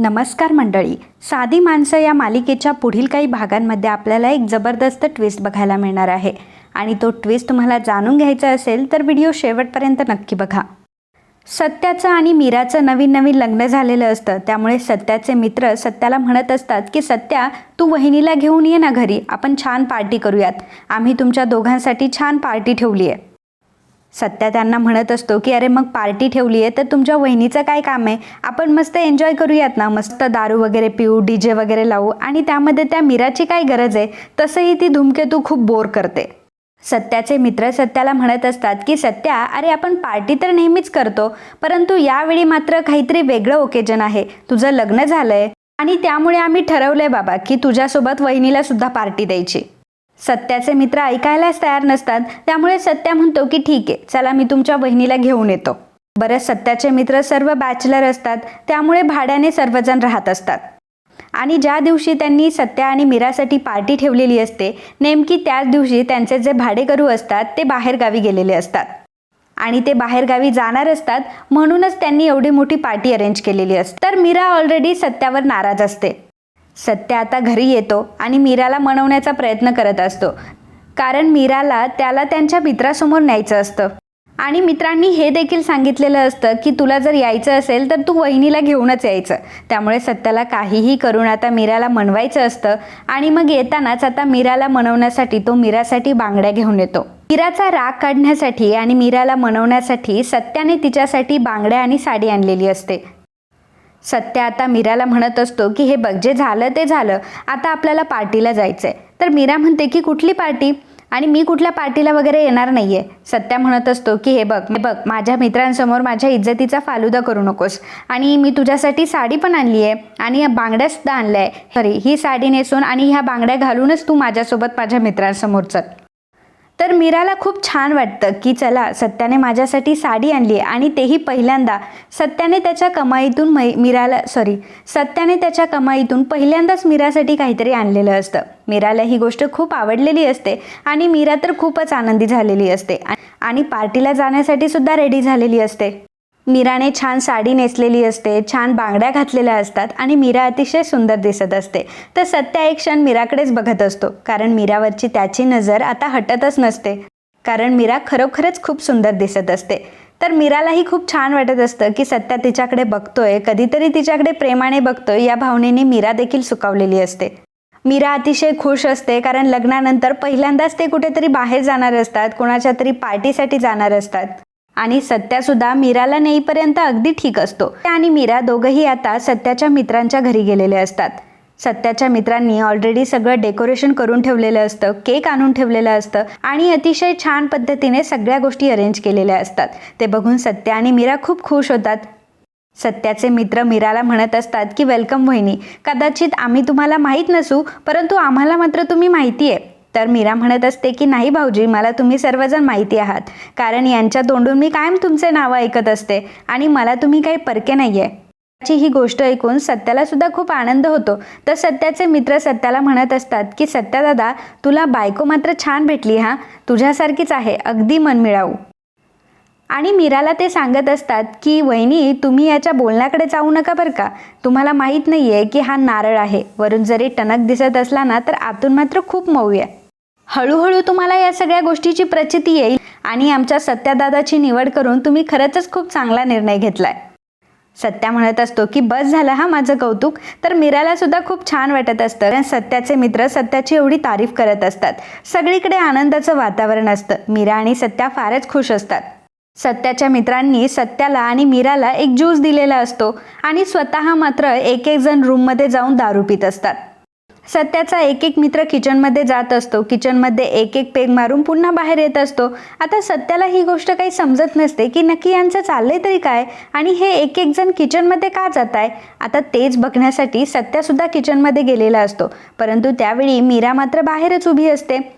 नमस्कार मंडळी. साधी माणसं या मालिकेच्या पुढील काही भागांमध्ये आपल्याला एक जबरदस्त ट्विस्ट बघायला मिळणार आहे. आणि तो ट्विस्ट तुम्हाला जाणून घ्यायचा असेल तर व्हिडिओ शेवटपर्यंत नक्की बघा. सत्याचं आणि मीराचं नवीन नवीन लग्न झालेलं असतं. त्यामुळे सत्याचे मित्र सत्याला म्हणत असतात की सत्या तू वहिनीला घेऊन ये ना घरी. आपण छान पार्टी करूयात. आम्ही तुमच्या दोघांसाठी छान पार्टी ठेवली आहे सत्या त्यांना म्हणत असतो की अरे मग पार्टी ठेवली आहे तर तुमच्या वहिनीचं काय काम आहे? आपण मस्त एन्जॉय करूयात ना मस्त दारू वगैरे पिऊ डी जे वगैरे लावू आणि त्यामध्ये त्या मीराची काय गरज आहे? तसंही ती धूमकेतू खूप बोर करते. सत्याचे मित्र सत्याला म्हणत असतात की सत्या अरे आपण पार्टी तर नेहमीच करतो परंतु यावेळी मात्र काहीतरी वेगळं ओकेजन आहे. तुझं लग्न झालंय आणि त्यामुळे आम्ही ठरवलंय बाबा की तुझ्यासोबत वहिनीला सुद्धा पार्टी द्यायची. सत्याचे मित्र ऐकायलाच तयार नसतात. त्यामुळे सत्या म्हणतो की ठीक आहे चला मी तुमच्या बहिणीला घेऊन येतो. बरं सत्याचे मित्र सर्व बॅचलर असतात. त्यामुळे भाड्याने सर्वजण राहत असतात. आणि ज्या दिवशी त्यांनी सत्या आणि मीरासाठी पार्टी ठेवलेली असते नेमकी त्याच दिवशी त्यांचे जे भाडेकरू असतात ते बाहेरगावी गेलेले असतात. आणि ते बाहेरगावी जाणार असतात म्हणूनच त्यांनी एवढी मोठी पार्टी अरेंज केलेली असते. तर मीरा ऑलरेडी सत्यावर नाराज असते. सत्य आता घरी येतो आणि मीराला मनवण्याचा प्रयत्न करत असतो. कारण मीराला त्याला त्यांच्या मित्रासमोर न्यायचं असतं. आणि मित्रांनी हे देखील सांगितलेलं असतं की तुला जर यायचं असेल तर तू वहिनीला घेऊनच यायचं. त्यामुळे सत्याला काहीही करून आता मीराला मनवायचं असतं आणि मग येतानाच आता मीराला मनवण्यासाठी तो मीरासाठी बांगड्या घेऊन येतो. मीराचा राग काढण्यासाठी आणि मीराला मनवण्यासाठी सत्याने तिच्यासाठी बांगड्या आणि साडी आणलेली असते. सत्य आता मीराला म्हणत असतो की हे बघ जे झालं ते झालं. आता आपल्याला पार्टीला जायचं आहे तर मीरा म्हणते की कुठली पार्टी? आणि मी कुठल्या पार्टीला वगैरे येणार नाही आहे सत्या म्हणत असतो की हे बघ हे बघ माझ्या मित्रांसमोर माझ्या इज्जतीचा फालुदा करू नकोस. आणि मी तुझ्यासाठी साडी पण आणली आहे आणि बांगड्यासुद्धा आणल्या आहे. सॉरी ही साडी नेसून आणि ह्या बांगड्या घालूनच तू माझ्यासोबत माझ्या मित्रांसमोर चल तर मीराला खूप छान वाटतं की चला सत्याने माझ्यासाठी साडी आणली आणि तेही पहिल्यांदा. सत्याने त्याच्या कमाईतून मै मीराला सॉरी सत्याने त्याच्या कमाईतून पहिल्यांदाच मीरासाठी काहीतरी आणलेलं असतं. मीराला ही गोष्ट खूप आवडलेली असते आणि मीरा तर खूपच आनंदी झालेली असते. आणि पार्टीला जाण्यासाठी सुद्धा रेडी झालेली असते. मीराने छान साडी नेसलेली असते छान बांगड्या घातलेल्या असतात आणि मीरा अतिशय सुंदर दिसत असते. तर सत्या एक क्षण मीराकडेच बघत असतो कारण मीरावरची त्याची नजर आता हटतच नसते. कारण मीरा खरोखरच खूप सुंदर दिसत असते. तर मीरालाही खूप छान वाटत असतं की सत्या तिच्याकडे बघतोय कधीतरी तिच्याकडे प्रेमाने बघतोय या भावनेने मीरा देखील सुकावलेली असते. मीरा अतिशय खुश असते कारण लग्नानंतर पहिल्यांदाच ते कुठेतरी बाहेर जाणार असतात कोणाच्या तरी पार्टीसाठी जाणार असतात. आणि सत्यासुद्धा मीराला नेईपर्यंत अगदी ठीक असतो. आणि मीरा दोघंही आता सत्याच्या मित्रांच्या घरी गेलेले असतात. सत्याच्या मित्रांनी ऑलरेडी सगळं डेकोरेशन करून ठेवलेलं असतं केक आणून ठेवलेलं असतं आणि अतिशय छान पद्धतीने सगळ्या गोष्टी अरेंज केलेल्या असतात. ते बघून सत्या आणि मीरा खूप खुश होतात. सत्याचे मित्र मीराला म्हणत असतात की वेलकम वहिनी. कदाचित आम्ही तुम्हाला माहीत नसू परंतु आम्हाला मात्र तुम्ही माहिती आहे तर मीरा म्हणत असते की नाही भाऊजी मला तुम्ही सर्वजण माहिती आहात. कारण यांच्या तोंडून मी कायम तुमचे नावं ऐकत असते आणि मला तुम्ही काही परके नाही आहे त्याची ही गोष्ट ऐकून सत्याला सुद्धा खूप आनंद होतो. तर सत्याचे मित्र सत्याला म्हणत असतात की सत्या दादा तुला बायको मात्र छान भेटली हा? तुझ्यासारखीच आहे. अगदी मन मिळावू. आणि मीराला ते सांगत असतात की वहिनी तुम्ही याच्या बोलण्याकडे जाऊ नका बरं का. तुम्हाला माहीत नाही आहे की हा नारळ आहे. वरून जरी टणक दिसत असला ना तर आतून मात्र खूप मऊ आहे. हळूहळू तुम्हाला या सगळ्या गोष्टीची प्रचिती येईल आणि आमच्या सत्यादादाची निवड करून तुम्ही खरंच खूप चांगला निर्णय घेतलाय. सत्या म्हणत असतो की बस झालं हा माझं कौतुक. तर मीराला सुद्धा खूप छान वाटत असतं. कारण सत्याचे मित्र सत्याची एवढी तारीफ करत असतात. सगळीकडे आनंदाचं वातावरण असतं. मीरा आणि सत्या फारच खुश असतात. सत्याच्या मित्रांनी सत्याला आणि मीराला एक ज्यूस दिलेला असतो आणि स्वतः मात्र एक एक जण रूममध्ये जाऊन दारू पित असतात. सत्याचा एक एक मित्र किचनमध्ये जात असतो. किचनमध्ये एक एक पेग मारून पुन्हा बाहेर येत असतो. आता सत्याला ही गोष्ट काही समजत नसते की नक्की यांचं चाललंय तरी काय आणि हे एक एक जण किचनमध्ये का जात आहे आता तेच बघण्यासाठी सत्यासुद्धा किचनमध्ये गेलेला असतो. परंतु त्यावेळी मीरा मात्र बाहेरच उभी असते.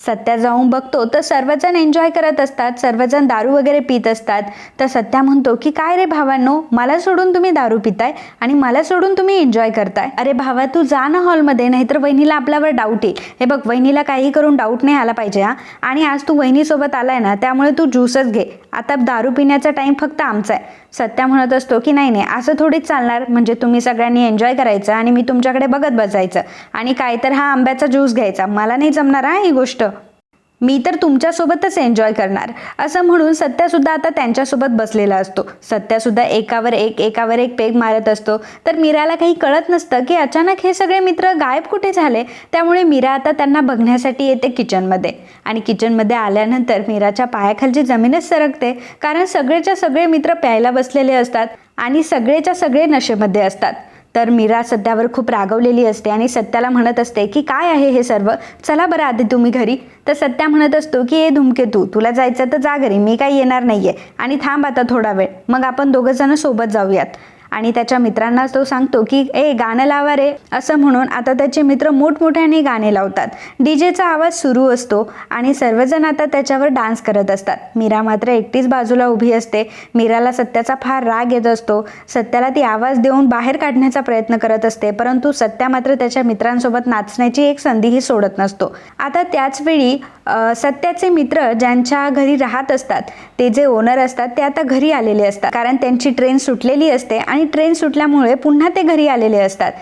सत्या जाऊन बघतो तर सर्वजण एन्जॉय करत असतात सर्वजण दारू वगैरे पित असतात. तर सत्या म्हणतो की काय रे भावांनो मला सोडून तुम्ही दारू पिताय आणि मला सोडून तुम्ही एन्जॉय करताय. अरे भावा तू जा ना हॉलमध्ये नाहीतर वहिनीला आपल्यावर डाऊट येईल. हे बघ वहिनीला काही करून डाऊट नाही आला पाहिजे हा. आणि आज तू वहिनीसोबत आलाय ना त्यामुळे तू ज्यूसच घे. आता दारू पिण्याचा टाईम फक्त आमचा आहे. सत्या म्हणत असतो की नाही नाही असं थोडीच चालणार. म्हणजे तुम्ही सगळ्यांनी एन्जॉय करायचं आणि मी तुमच्याकडे बघत बसायचं आणि काय तर हा आंब्याचा ज्यूस घ्यायचा. मला नाही जमणार हा ही गोष्ट. मी तर तुमच्यासोबतच एन्जॉय करणार. असं म्हणून सत्यासुद्धा आता त्यांच्यासोबत बसलेला असतो. सत्यासुद्धा एकावर एक एकावर एक पेग मारत असतो. तर मीराला काही कळत नसतं की अचानक हे सगळे मित्र गायब कुठे झाले? त्यामुळे मीरा आता त्यांना बघण्यासाठी येते किचनमध्ये. आणि किचनमध्ये आल्यानंतर मीराच्या पायाखालची जमीनच सरकते. कारण सगळेच्या सगळे मित्र प्यायला बसलेले असतात आणि सगळेच्या सगळे नशेमध्ये असतात. तर मीरा सत्यावर खूप रागवलेली असते आणि सत्याला म्हणत असते की काय आहे हे सर्व? चला बरं आधी तुम्ही घरी. तर सत्या म्हणत असतो की ए धूमकेतू तुला जायचं तर जा घरी मी काही येणार नाहीये. आणि थांब आता थोडा वेळ. मग आपण दोघं जण सोबत जाऊयात. आणि त्याच्या मित्रांना तो सांगतो की ए गाणं लावा रे. असं म्हणून आता त्याचे मित्र मोठमोठ्याने गाणे लावतात. डीजेचा आवाज सुरू असतो आणि सर्वजण आता त्याच्यावर डान्स करत असतात. मीरा मात्र एकटीच बाजूला उभी असते. मीराला सत्याचा फार राग येत असतो. सत्याला ती आवाज देऊन बाहेर काढण्याचा प्रयत्न करत असते परंतु सत्या मात्र त्याच्या मित्रांसोबत नाचण्याची एक संधीही सोडत नसतो. आता त्याच वेळी सत्याचे मित्र ज्यांच्या घरी राहत असतात ते जे ओनर असतात ते आता घरी आलेले असतात. कारण त्यांची ट्रेन सुटलेली असते आणि आणि ट्रेन सुटल्यामुळे पुन्हा ते घरी आलेले असतात.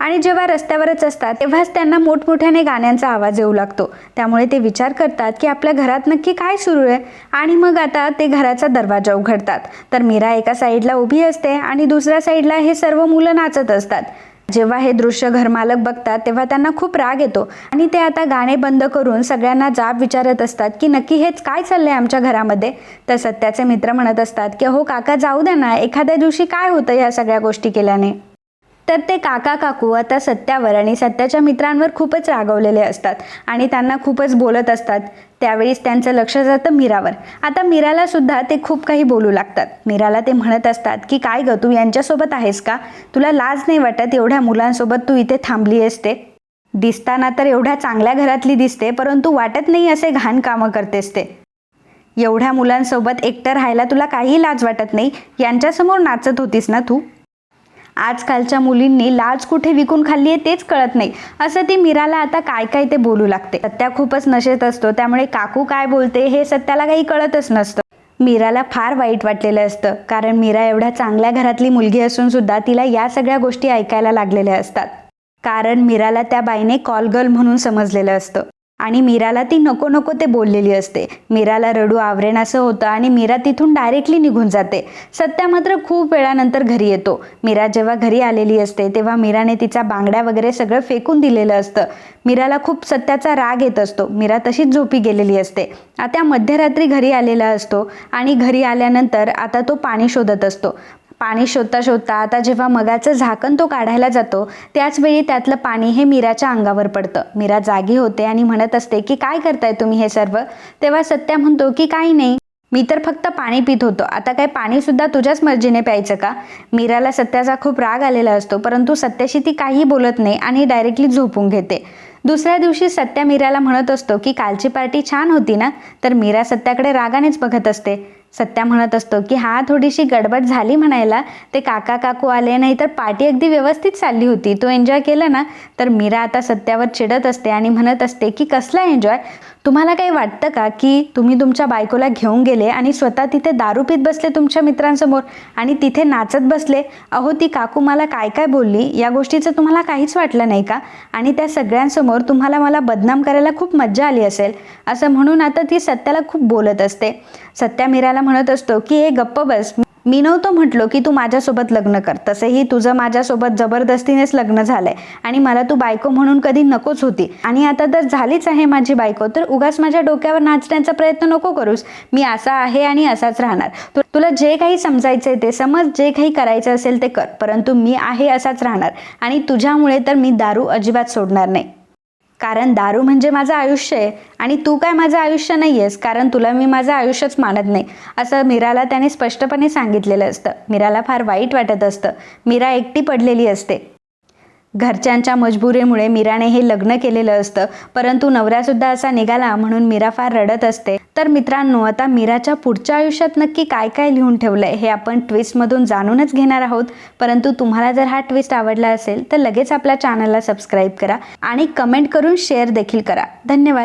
आणि जेव्हा रस्त्यावरच असतात तेव्हाच त्यांना मोठमोठ्याने गाण्यांचा आवाज येऊ लागतो. त्यामुळे ते विचार करतात की आपल्या घरात नक्की काय सुरू आहे? आणि मग आता ते घराचा दरवाजा उघडतात. तर मीरा एका साईडला उभी असते आणि दुसऱ्या साईडला हे सर्व मुलं नाचत असतात. जेव्हा हे दृश्य घरमालक बघतात तेव्हा त्यांना खूप राग येतो. आणि ते आता गाणे बंद करून सगळ्यांना जाब विचारत असतात की नक्की हेच काय चाललंय आमच्या घरामध्ये? तर सत्याचे मित्र म्हणत असतात की हो काका जाऊ द्या ना एखाद्या दिवशी काय होतं या सगळ्या गोष्टी केल्याने? तर ते काका काकू आता सत्यावर आणि सत्याच्या मित्रांवर खूपच रागवलेले असतात आणि त्यांना खूपच बोलत असतात. त्यावेळीच त्यांचं लक्ष जातं मीरावर. आता मीराला सुद्धा ते खूप काही बोलू लागतात. मीराला ते म्हणत असतात की काय ग तू यांच्यासोबत आहेस का? तुला लाज नाही वाटत एवढ्या मुलांसोबत तू इथे थांबली असते दिसताना तर एवढ्या चांगल्या घरातली दिसते परंतु वाटत नाही असे घाण कामं करतेस ते. एवढ्या मुलांसोबत एकटं राहायला तुला काही लाज वाटत नाही? यांच्यासमोर नाचत होतीस ना तू? आजकालच्या मुलींनी लाज कुठे विकून खाल्ली आहे तेच कळत नाही. असं ती मीराला आता काय काय ते बोलू लागते. सत्या खूपच नशेत असतो त्यामुळे काकू काय बोलते हे सत्याला काही कळतच नसतं. मीराला फार वाईट वाटलेलं असतं कारण मीरा एवढ्या चांगल्या घरातली मुलगी असून सुद्धा तिला या सगळ्या गोष्टी ऐकायला लागलेल्या असतात. कारण मीराला त्या बाईने कॉल गर्ल म्हणून समजलेलं असतं. आणि मीराला ती नको नको ते बोललेली असते. मीराला रडू आवरेन असं होतं आणि मीरा तिथून डायरेक्टली निघून जाते. सत्या मात्र खूप वेळानंतर घरी येतो. मीरा जेव्हा घरी आलेली असते तेव्हा मीराने तिचा बांगड्या वगैरे सगळं फेकून दिलेलं असतं. मीराला खूप सत्याचा राग येत असतो. मीरा तशीच झोपी गेलेली असते. आता मध्यरात्री घरी आलेला असतो आणि घरी आल्यानंतर आता तो पाणी शोधत असतो. पाणी शोधता शोधता आता जेव्हा मगाचं झाकण तो काढायला जातो त्याचवेळी त्यातलं पाणी हे मीराच्या अंगावर पडतं. मीरा जागी होते आणि म्हणत असते की काय करताय तुम्ही हे सर्व? तेव्हा सत्या म्हणतो की काही नाही. मी तर फक्त पाणी पित होतो. आता काय पाणी सुद्धा तुझ्याच मर्जीने प्यायचं का? मीराला सत्याचा खूप राग आलेला असतो परंतु सत्याशी ती काही बोलत नाही आणि डायरेक्टली झोपून घेते. दुसऱ्या दिवशी सत्या मीराला म्हणत असतो की कालची पार्टी छान होती ना? तर मीरा सत्याकडे रागानेच बघत असते. सत्या म्हणत असतो की हा थोडीशी गडबड झाली म्हणायला. ते काका काकू आले नाही तर पार्टी अगदी व्यवस्थित चालली होती. तो एन्जॉय केला ना? तर मीरा आता सत्यावर चिडत असते आणि म्हणत असते की कसला एन्जॉय? तुम्हाला काही वाटतं का की तुम्ही तुमच्या बायकोला घेऊन गेले आणि स्वतः तिथे दारू पीत बसले तुमच्या मित्रांसमोर आणि तिथे नाचत बसले? अहो ती काकू मला काय काय बोलली? या गोष्टीचं तुम्हाला काहीच वाटलं नाही का? आणि त्या सगळ्यांसमोर तुम्हाला मला बदनाम करायला खूप मज्जा आली असेल. असं म्हणून आता ती सत्याला खूप बोलत असते. सत्या मीराला म्हणत असतो की हे गप्प बस. मी नव्हतो म्हटलो की तू माझ्यासोबत लग्न कर. तसंही तुझं माझ्यासोबत जबरदस्तीनेच लग्न झालंय. आणि मला तू बायको म्हणून कधी नकोच होती. आणि आता तर झालीच आहे माझी बायको. तर उगाच माझ्या डोक्यावर नाचण्याचा प्रयत्न नको करूस. मी असा आहे आणि असाच राहणार. तु- तुला जे काही समजायचंय ते समज. जे काही करायचं असेल ते कर. परंतु मी आहे असाच राहणार. आणि तुझ्यामुळे तर मी दारू अजिबात सोडणार नाही. कारण दारू म्हणजे माझं आयुष्य आहे आणि तू काय माझं आयुष्य नाही आहेस कारण तुला मी माझं आयुष्यच मानत नाही. असं मीराला त्याने स्पष्टपणे सांगितलेलं असतं. मीराला फार वाईट वाटत असतं. मीरा एकटी पडलेली असते. घरच्यांच्या मजबुरीमुळे मीराने हे लग्न केलेलं असतं परंतु नवरासुद्धा असा निघाला म्हणून मीरा फार रडत असते. तर मित्रांनो आता मीराच्या पुढच्या आयुष्यात नक्की काय काय लिहून ठेवलं आहे हे आपण ट्विस्टमधून जाणूनच घेणार आहोत. परंतु तुम्हाला जर हा ट्विस्ट आवडला असेल तर लगेच आपल्या चॅनलला सबस्क्राईब करा आणि कमेंट करून शेअर देखील करा. धन्यवाद.